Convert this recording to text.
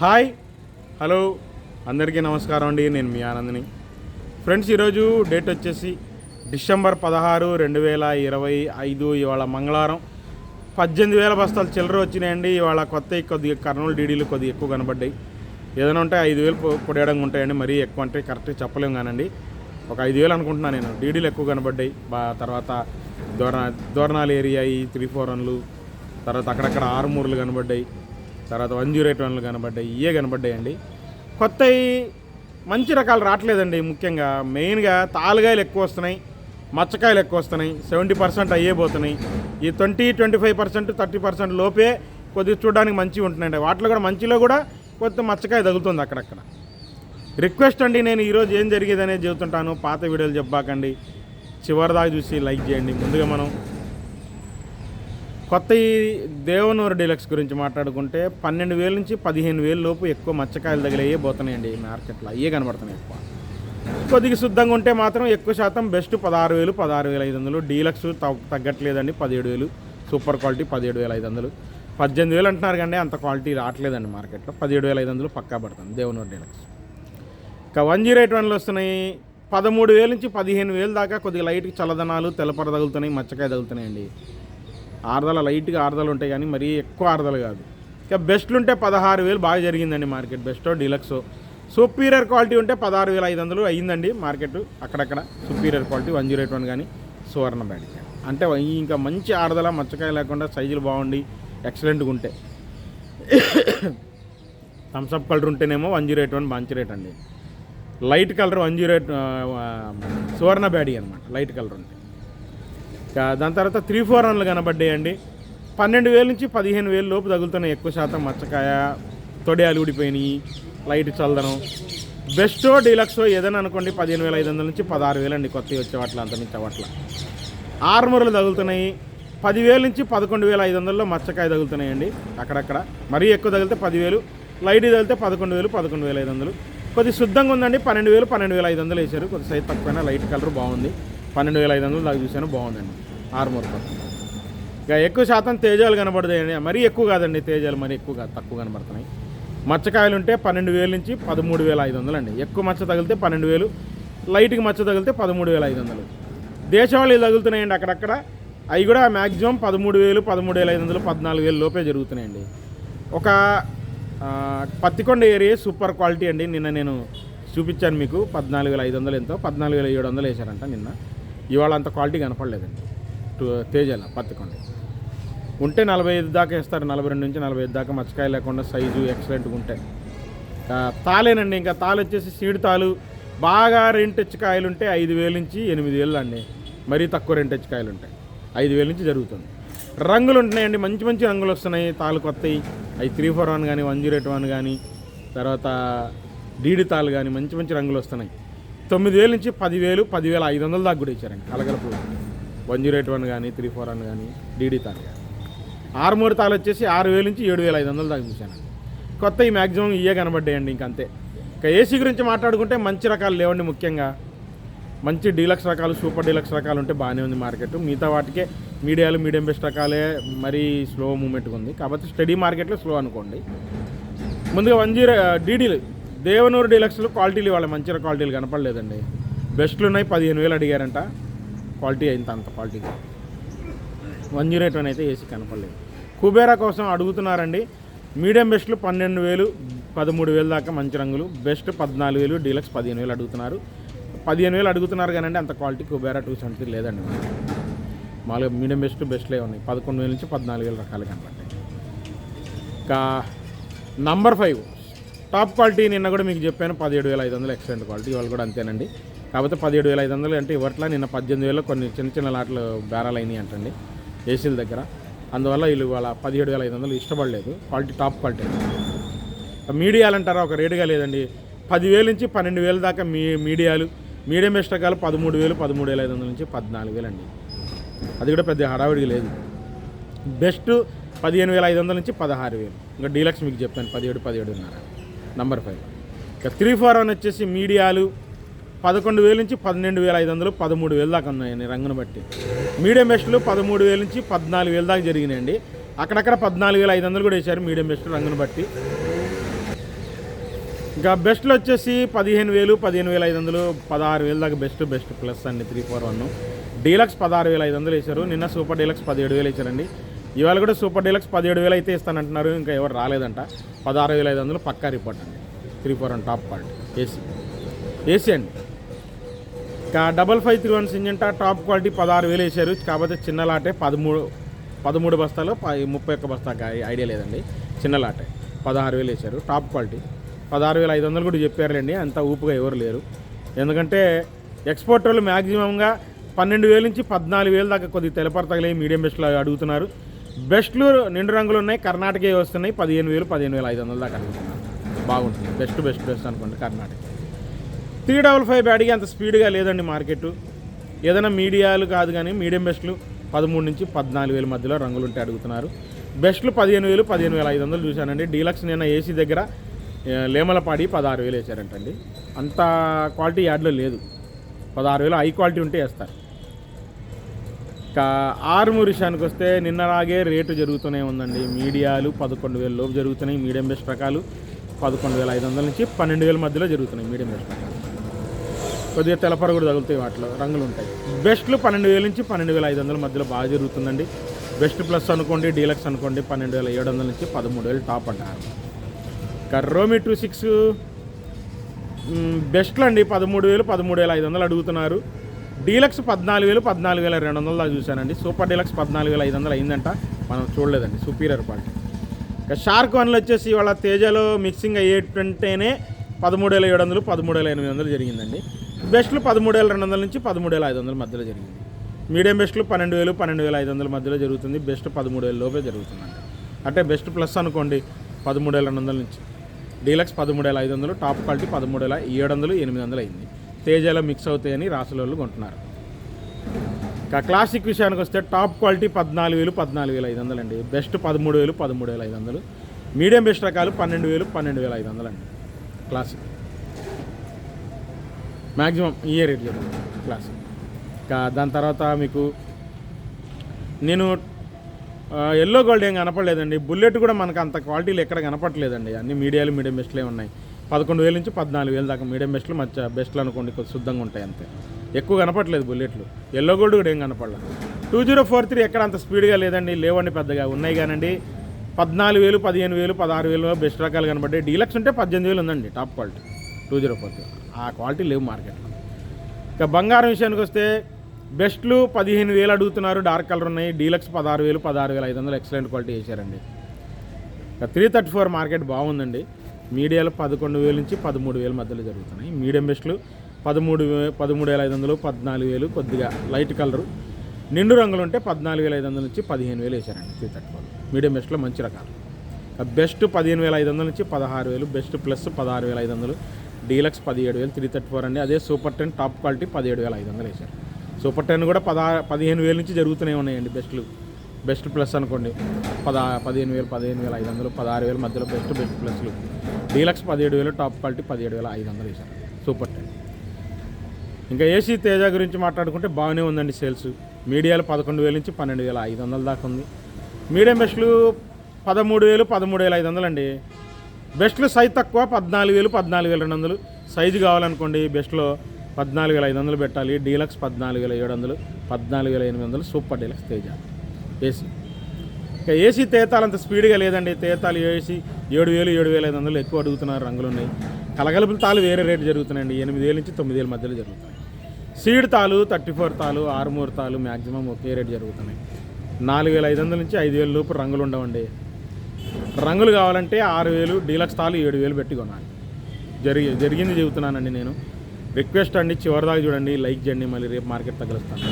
Hi hello అందరికీ నమస్కారం అండి నేను మీ ఆనందిని. ఫ్రెండ్స్ ఈరోజు డేట్ వచ్చేసి డిసెంబర్ పదహారు రెండు వేల ఇరవై ఐదు ఇవాళ మంగళవారం. పద్దెనిమిది వేల బస్తాలు చిల్లర వచ్చినాయండి ఇవాళ కొత్త కొద్దిగా కర్నూలు డీడీలు కొద్దిగా ఎక్కువ కనబడ్డాయి. ఏదైనా ఉంటే ఐదు వేలు పొడేయడం ఉంటాయండి మరీ ఎక్కువ అంటే కరెక్ట్గా చెప్పలేము కానండి. ఒక ఐదు వేలు అనుకుంటున్నాను నేను డీడీలు ఎక్కువ కనబడ్డాయి. బా తర్వాత దోరణ దోరణాలు ఏరియా ఈ త్రీ ఫోర్ వన్లు తర్వాత అక్కడక్కడ ఆరుమూరలు కనబడ్డాయి. తర్వాత వన్ జీరో ఎయిట్ వన్లు కనబడ్డాయి ఇవే కనబడ్డాయండి. కొత్తవి మంచి రకాలు రావట్లేదండి ముఖ్యంగా. మెయిన్గా తాలుగాయలు ఎక్కువ వస్తున్నాయి మచ్చకాయలు ఎక్కువ వస్తున్నాయి సెవెంటీ పర్సెంట్ అయ్యే పోతున్నాయి. ఈ twenty twenty five percent thirty percent లోపే కొద్దిగా చూడడానికి మంచిగా ఉంటున్నాయండి. వాటిలో కూడా మంచిలో కూడా కొత్త మచ్చకాయ తగులుతుంది అక్కడక్కడ. రిక్వెస్ట్ అండి నేను ఈరోజు ఏం జరిగేది అనేది చెబుతుంటాను. పాత వీడియోలు చెప్పాకండి. చివరిదాకా చూసి లైక్ చేయండి. ముందుగా మనం కొత్త ఈ దేవనూరు డీలక్స్ గురించి మాట్లాడుకుంటే పన్నెండు వేల నుంచి పదిహేను వేల లోపు ఎక్కువ మచ్చకాయలు తగిలయ్యే పోతున్నాయండి ఈ మార్కెట్లో. అయ్యే కనబడుతున్నాయి ఎక్కువ. కొద్దిగా శుద్ధంగా ఉంటే మాత్రం ఎక్కువ శాతం బెస్ట్ పదహారు వేలు పదహారు వేల ఐదు వందలు. డీలక్స్ తగ్గట్లేదండి పదిహేడు వేలు. సూపర్ క్వాలిటీ పదిహేడు వేల ఐదు వందలు. పద్దెనిమిది వేలు అంటున్నారు కానీ అంత క్వాలిటీ రావట్లేదండి మార్కెట్లో. పదిహేడు వేల ఐదు వందలు పక్కా పడుతుంది దేవనూరు డీలక్స్. ఇంకా వన్ జీరో ఎయిట్ వన్లు వస్తున్నాయి. పదమూడు వేల నుంచి పదిహేను వేలు దాకా కొద్దిగా లైట్కి చల్లదనాలు తెల్లపర తగులుతున్నాయి మచ్చకాయ తగులుతున్నాయండి. ఆరుదల లైట్గా ఆరుదలు ఉంటాయి కానీ మరీ ఎక్కువ ఆరుదలు కాదు. ఇక బెస్ట్లు ఉంటే పదహారు వేలు బాగా జరిగిందండి మార్కెట్ బెస్టో డీలక్సో. సుపీరియర్ క్వాలిటీ ఉంటే పదహారు వేల ఐదు వందలు అయ్యిందండి మార్కెట్ అక్కడక్కడ. Superior quality one zero eight one కానీ సువర్ణ బ్యాడ్ అంటే ఇంకా మంచి ఆరుదల మచ్చకాయ లేకుండా సైజులు బాగుండి ఎక్సలెంట్గా ఉంటే. థమ్స్అప్ కలర్ ఉంటేనేమో వన్ జీరో ఎయిట్ వన్ మంచి రేట్ అండి. Light colour one zero eight Suvarna బ్యాడీ అనమాట లైట్ కలర్ ఉంటే. దాని తర్వాత త్రీ ఫోర్ రన్లు కనబడ్డాయండి. పన్నెండు వేల నుంచి పదిహేను వేలు లోపు తగులుతున్నాయి ఎక్కువ శాతం మచ్చకాయ తొడియాలు ఊడిపోయినాయి లైట్ చల్లదనం. బెస్టో డీలక్సో ఏదైనా అనుకోండి పదిహేను వేల ఐదు వందల నుంచి పదహారు వేలు అండి కొత్తవి వచ్చే వాటిలో అంత నుంచి అవట్ల ఆరుమూరలు తగులుతున్నాయి పదివేల నుంచి పదకొండు వేల ఐదు వందల్లో మచ్చకాయ తగులుతున్నాయండి అక్కడక్కడ. మరీ ఎక్కువ తగిలితే పదివేలు లైట్ తగిలితే పదకొండు వేలు పదకొండు వేల ఐదు వందలు. కొద్ది శుద్ధంగా ఉందండి పన్నెండు వేలు పన్నెండు వేల ఐదు వందలు వేశారు. కొద్ది సైజ్ తక్కువైనా లైట్ కలర్ బాగుంది. పన్నెండు వేల ఐదు వందలు దాకా చూసాను బాగుందండి. ఆరుమూర పక్కన. ఇక ఎక్కువ శాతం తేజాలు కనబడతాయండి. మరీ ఎక్కువ కాదండి తేజాలు మరీ ఎక్కువ తక్కువ కనబడుతున్నాయి. మచ్చకాయలు ఉంటే పన్నెండు వేల నుంచి పదమూడు వేల ఐదు వందలు అండి. ఎక్కువ మచ్చ తగిలితే పన్నెండు వేలు లైట్కి మచ్చ తగిలితే పదమూడు వేల ఐదు వందలు. దేశవాళీ తగులుతున్నాయండి అక్కడక్కడ. అవి కూడా మ్యాక్సిమం పదమూడు వేలు పదమూడు వేల ఐదు వందలు పద్నాలుగు వేలు లోపే జరుగుతున్నాయండి. ఒక పత్తికొండ ఏరియా సూపర్ క్వాలిటీ అండి. నిన్న నేను చూపించాను మీకు. పద్నాలుగు వేల ఐదు వందలు ఎంతో పద్నాలుగు వేల ఏడు వందలు వేశారంట నిన్న. ఇవాళ అంత క్వాలిటీ కనపడలేదండి. తేజాల పత్తికొండ ఉంటే నలభై ఐదు దాకా ఇస్తారు నలభై రెండు నుంచి నలభై ఐదు దాకా మచ్చకాయ లేకుండా సైజు ఎక్సలెంట్గా ఉంటాయి. తాలేనండి ఇంకా తాలు వచ్చేసి సీడ్ తాలు. బాగా రెంటెచ్చు కాయలు ఉంటే ఐదు వేలు నుంచి ఎనిమిది వేలు అండి. మరీ తక్కువ రెంటెచ్చు కాయలు ఉంటాయి. ఐదు వేలు నుంచి జరుగుతుంది. రంగులు ఉంటున్నాయండి మంచి మంచి రంగులు వస్తున్నాయి. తాలు కొత్తవి అవి త్రీ ఫోర్ వన్ కానీ వన్ జీరో ఎయిట్ వన్ కానీ తర్వాత డీడి తాలు కానీ మంచి మంచి రంగులు వస్తున్నాయి. తొమ్మిది వేల నుంచి పదివేలు పదివేల ఐదు వందల దాకా కూడా ఇచ్చారండి. కలగలపు వన్ జీరో ఎయిట్ వన్ కానీ త్రీ ఫోర్ వన్ కానీ డీడీ తాలు కానీ. ఆరుమూరు తాలు వచ్చేసి ఆరు వేల నుంచి ఏడు వేల ఐదు వందలు దాకా చూశానండి. కొత్త ఈ మ్యాక్సిమం ఇయే కనబడ్డాయండి ఇంకంతే. ఇక ఏసీ గురించి మాట్లాడుకుంటే మంచి రకాలు లేవండి ముఖ్యంగా. మంచి డీలక్స్ రకాలు సూపర్ డీలక్స్ రకాలు ఉంటే బాగానే ఉంది మార్కెట్. మిగతా వాటికే మీడియాలు మీడియం బెస్ట్ రకాలే మరీ స్లో మూమెంట్గా ఉంది. కాబట్టి స్టడీ మార్కెట్లో స్లో అనుకోండి. ముందుగా వన్ జీరో డీడీలు. దేవనూరు డీలక్స్లు క్వాలిటీలు ఇవాళ మంచి క్వాలిటీలు కనపడలేదండి. బెస్ట్లు ఉన్నాయి పదిహేను వేలు అడిగారంట. క్వాలిటీ అయింది అంత క్వాలిటీగా వన్ జీరో ఎయిట్ వన్ అయితే ఏసీ కనపడలేదు. కుబేరా కోసం అడుగుతున్నారండి. మీడియం బెస్ట్లు పన్నెండు వేలు పదమూడు వేలు దాకా మంచి రంగులు. బెస్ట్ పద్నాలుగు వేలు డీలక్స్ పదిహేను వేలు అడుగుతున్నారు. పదిహేను వేలు అడుగుతున్నారు కానీ అంత క్వాలిటీ కుబేరా టూ సెవెంటీ లేదండి. మామూలుగా మీడియం బెస్ట్ బెస్ట్లే ఉన్నాయి. పదకొండు వేల నుంచి పద్నాలుగు వేల రకాలు కనపడ్డాయి ఇంకా నంబర్ ఫైవ్. టాప్ క్వాలిటీ నిన్న కూడా మీకు చెప్పాను పదిహేడు వేల ఐదు వందలు ఎక్సలెంట్ క్వాలిటీ వాళ్ళు కూడా అంతేనండి. కాకపోతే పదిహేడు వేల ఐదు వందలు అంటే ఇవట్లా నిన్న పద్దెనిమిది వేలు కొన్ని చిన్న చిన్న లాట్లు బేరాలు అయినాయి అంటండి ఏసీల దగ్గర. అందువల్ల వీళ్ళు వాళ్ళ పదిహేడు వేల ఐదు వందలు ఇష్టపడలేదు. క్వాలిటీ టాప్ క్వాలిటీ మీడియాలు అంటారా ఒక రేటుగా లేదండి. పదివేల నుంచి పన్నెండు వేల దాకా మీ మీడియాలు మీడియం ఇష్టకాలు పదమూడు వేలు పదమూడు వేల ఐదు వందల నుంచి పద్నాలుగు వేలు అండి అది కూడా పెద్ద హడావిడిగా లేదు. బెస్ట్ పదిహేను వేల ఐదు వందల నుంచి పదహారు వేలు ఇంకా డీలక్స్ మీకు చెప్పాను పదిహేడు పదిహేడున్నర. Number five. ఇక త్రీ ఫోర్ వన్ వచ్చేసి మీడియాలు పదకొండు వేల నుంచి పన్నెండు వేల ఐదు వందలు పదమూడు వేలు దాకా ఉన్నాయండి రంగును బట్టి. మీడియం బెస్ట్లు పదమూడు వేల నుంచి పద్నాలుగు వేల దాకా జరిగినాయండి. అక్కడక్కడ పద్నాలుగు వేల ఐదు వందలు కూడా వేశారు మీడియం బెస్ట్ రంగును బట్టి. ఇంకా బెస్ట్లు వచ్చేసి పదిహేను వేలు పదిహేను వేల ఐదు వందలు పదహారు వేలు దాకా బెస్ట్ బెస్ట్ ప్లస్ అండి త్రీ ఫోర్ వన్. డీలక్స్ పదహారు వేల ఐదు వందలు వేశారు. నిన్న సూపర్ డీలక్స్ పదిహేడు వేలు వేశారండి. ఇవాళ కూడా సూపర్ డీలక్స్ పదిహేడు వేలు అయితే ఇస్తానంటున్నారు. ఇంకా ఎవరు రాలేదంట. పదహారు వేల ఐదు వందలు పక్కా రిపోర్ట్ అండి. Three four one top quality. AC. AC అండి. Double five three one Syngenta top quality పదహారు వేలు వేశారు. కాకపోతే చిన్న లాటే పదమూడు పదమూడు బస్తాలు ప- ముప్పై ఒక్క బస్తా ఐడియా లేదండి. చిన్న లాటే పదహారు వేలు వేశారు. టాప్ క్వాలిటీ పదహారు వేల ఐదు వందలు కూడా చెప్పారులేండి. అంత ఊపుగా ఎవరు లేరు. ఎందుకంటే ఎక్స్పోర్ట్ వాళ్ళు మ్యాక్సిమంగా పన్నెండు వేల నుంచి పద్నాలుగు వేలు దాకా కొద్దిగా తెలపరతగలే మీడియం బెస్ట్లో అడుగుతున్నారు. బెస్ట్లు నిండు రంగులు ఉన్నాయి. కర్ణాటకే వస్తున్నాయి. పదిహేను వేలు పదిహేను వేల ఐదు వందల దాకా అడుగుతున్నారు. బాగుంటుంది. బెస్ట్ బెస్ట్ బెస్ట్ అనుకోండి కర్ణాటక. త్రీ డబల్ ఫైవ్ బ్యాడ్కి అంత స్పీడ్గా లేదండి మార్కెట్. ఏదైనా మీడియాలు కాదు కానీ మీడియం బెస్ట్లు పదమూడు నుంచి పద్నాలుగు వేల మధ్యలో రంగులు ఉంటే అడుగుతున్నారు. బెస్ట్లు పదిహేను వేలు పదిహేను వేల ఐదు వందలు చూశానండి. డీలక్స్ నిన్న ఏసీ దగ్గర లేమలపాడి పదహారు వేలు వేసారంటండి అంత క్వాలిటీ యాడ్లో లేదు. పదహారు వేలు హై క్వాలిటీ ఉంటే వేస్తారు. ఇంకా ఆర్మూర్ విషయానికి వస్తే నిన్నలాగే రేటు జరుగుతూనే ఉందండి. మీడియాలు పదకొండు వేల లోపు జరుగుతున్నాయి. మీడియం బెస్ట్ రకాలు పదకొండు వేల ఐదు వందల నుంచి పన్నెండు వేల మధ్యలో జరుగుతున్నాయి. మీడియం బెస్ట్ రకాలు. కొద్దిగా తెలపర కూడా తగులుతాయి వాటిలో రంగులు ఉంటాయి. బెస్ట్లు పన్నెండు వేల నుంచి పన్నెండు వేల ఐదు వందల మధ్యలో బాగా జరుగుతుందండి. బెస్ట్ ప్లస్ అనుకోండి డీలక్స్ అనుకోండి పన్నెండు వేల ఏడు వందల నుంచి పదమూడు వేలు టాప్ అంటారు. ఇంకా రోమి టూ సిక్స్ బెస్ట్లు అండి పదమూడు వేలు పదమూడు వేల ఐదు వందలు అడుగుతున్నారు. డీలక్స్ పద్నాలుగు వేలు పద్నాలుగు వేల రెండు వందలు దాకా చూశానండి. సూపర్ డీలక్స్ పద్నాలుగు వేల ఐదు వందలు అయిందంట. మనం చూడలేదండి సుపీరియర్ క్వాలిటీ. ఇంకా షార్క్ వన్లు వచ్చేసి వాళ్ళ తేజలో మిక్సింగ్ అయ్యేటంటేనే పదమూడు వేల ఏడు వందలు పదమూడు వేల ఎనిమిది వందలు జరిగిందండి. బెస్ట్లు పదమూడు వేల రెండు వందల నుంచి పదమూడు వేల ఐదు వందల మధ్యలో జరిగింది. మీడియం బెస్ట్లు పన్నెండు వేలు పన్నెండు వేల ఐదు వందల మధ్యలో జరుగుతుంది. బెస్ట్ పదమూడు వేల లోపే జరుగుతుందండి అంటే బెస్ట్ ప్లస్ అనుకోండి పదమూడు వేల రెండు వందల నుంచి. డీలక్స్ పదమూడు వేల ఐదు వందలు టాప్ క్వాలిటీ పదమూడు వేల ఏడు వందలు ఎనిమిది వందలు అయింది. తేజలో మిక్స్ అవుతాయని రాసుల వాళ్ళు కొంటున్నారు. ఇంకా క్లాసిక్ విషయానికి వస్తే టాప్ క్వాలిటీ పద్నాలుగు వేలు పద్నాలుగు వేల ఐదు వందలు అండి. బెస్ట్ పదమూడు వేలు పదమూడు వేల ఐదు వందలు మీడియం బెస్ట్ రకాలు పన్నెండు వేలు పన్నెండు వేల ఐదు వందలు అండి. Classic maximum year rate class. ఇంకా దాని తర్వాత మీకు నేను ఎల్లో గోల్డ్ ఏం కనపడలేదండి. బుల్లెట్ కూడా మనకు అంత క్వాలిటీలు ఎక్కడ కనపడలేదండి అన్ని మీడియాలు మీడియం బెస్ట్లే ఉన్నాయి. పదకొండు వేల నుంచి పద్నాలుగు వేల దాకా మీడియం బెస్ట్లు మధ్య బెస్ట్లు అనుకోండి కొద్ది శుద్ధంగా ఉంటాయి అంతే. ఎక్కువ కనపడలేదు బుల్లెట్లు ఎల్లో గోల్డ్ కూడా ఏం కనపడలేదు. టూ జీరో ఫోర్ త్రీ ఎక్కడ అంత స్పీడ్గా లేదండి లేవండి పెద్దగా. ఉన్నాయి కానండి పద్నాలుగు వేలు పదిహేను వేలు పదహారు వేలు బెస్ట్ రకాలు కనబడ్డాయి డీలక్స్ ఉంటే పద్దెనిమిది వేలు ఉందండి top quality two zero four ఆ క్వాలిటీ లేవు మార్కెట్లో. ఇక బంగారం విషయానికి వస్తే బెస్ట్లు పదిహేను వేలు అడుగుతున్నారు డార్క్ కలర్ ఉన్నాయి డీలక్స్ పదహారు వేలు పదహారు వేల ఐదు వందలు ఎక్సలెంట్ క్వాలిటీ వేశారండి. ఇక త్రీ థర్టీ ఫోర్ మార్కెట్ బాగుందండి. మీడియాలు పదకొండు వేలు నుంచి పదమూడు వేల మధ్యలో జరుగుతున్నాయి. మీడియం బెస్ట్లు పదమూడు పదమూడు వేల ఐదు వందలు పద్నాలుగు వేలు కొద్దిగా లైట్ కలరు. నిండు రంగులు ఉంటే పద్నాలుగు వేల ఐదు వందల నుంచి పదిహేను వేలు వేసారండి త్రీ థర్టీ ఫోర్. మీడియం బెస్ట్లో మంచి రకాలు. బెస్ట్ పదిహేను వేల ఐదు వందల నుంచి పదహారు వేలు బెస్ట్ ప్లస్ పదహారు వేల ఐదు వందలు. డీలక్స్ పదిహేడు వేలు త్రీ థర్టీ ఫోర్ అండి. అదే సూపర్ టెన్ టాప్ క్వాలిటీ పదిహేడు వేల ఐదు వందలు వేశారు. సూపర్ టెన్ కూడా పదా పదిహేను వేల నుంచి జరుగుతూనే ఉన్నాయండి బెస్ట్లు. బెస్ట్ ప్లస్ అనుకోండి. పద పదిహేను వేలు పదిహేను వేల ఐదు వందలు పదహారు వేల మధ్యలో బెస్ట్ బెస్ట్ ప్లస్లు. డీలక్స్ పదిహేడు వేలు టాప్ క్వాలిటీ పదిహేడు వేల ఐదు వందలు వేశారు. Super ten. ఇంకా ఏసీ తేజ గురించి మాట్లాడుకుంటే బాగానే ఉందండి సేల్స్. మీడియాలు పదకొండు వేల నుంచి పన్నెండు వేల ఐదు వందల దాకా ఉంది. మీడియం బెస్ట్లు పదమూడు వేలు పదమూడు వేల ఐదు వందలు అండి బెస్ట్లు సైజ్ తక్కువ పద్నాలుగు వేలు పద్నాలుగు వేల రెండు వందలు. సైజు కావాలనుకోండి బెస్ట్లో పద్నాలుగు వేల ఐదు వందలు పెట్టాలి. డీలక్స్ పద్నాలుగు వేల ఏడు వందలు పద్నాలుగు వేల ఎనిమిది వందలు సూపర్ డీలక్స్ తేజ. ఏసీ. ఇక ఏసీ తేతాలు అంత స్పీడ్గా లేదండి. తేతాలు ఏసీ ఏడు వేలు ఏడు వేల ఐదు వందలు ఎక్కువ అడుగుతున్నారు రంగులు ఉన్నాయి కలగలుపుల తాలు వేరే రేటు జరుగుతున్నాయండి. ఎనిమిది వేల నుంచి తొమ్మిది వేల మధ్యలో జరుగుతున్నాయి. సీడ్ తాలు థర్టీ ఫోర్ తాలు ఆరుమూరు తాలు మ్యాక్సిమం ఒకే రేటు జరుగుతున్నాయి. నాలుగు వేల ఐదు వందల నుంచి ఐదు వేల లోపు రంగులు ఉండవండి. రంగులు కావాలంటే ఆరు వేలు డీలక్స్ తాలు ఏడు వేలు పెట్టి కొనాలి. జరిగి జరిగింది చెబుతున్నానండి నేను. రిక్వెస్ట్ అండి చివరిదాకా చూడండి లైక్ చేయండి మళ్ళీ రేపు మార్కెట్ తగలుస్తాను.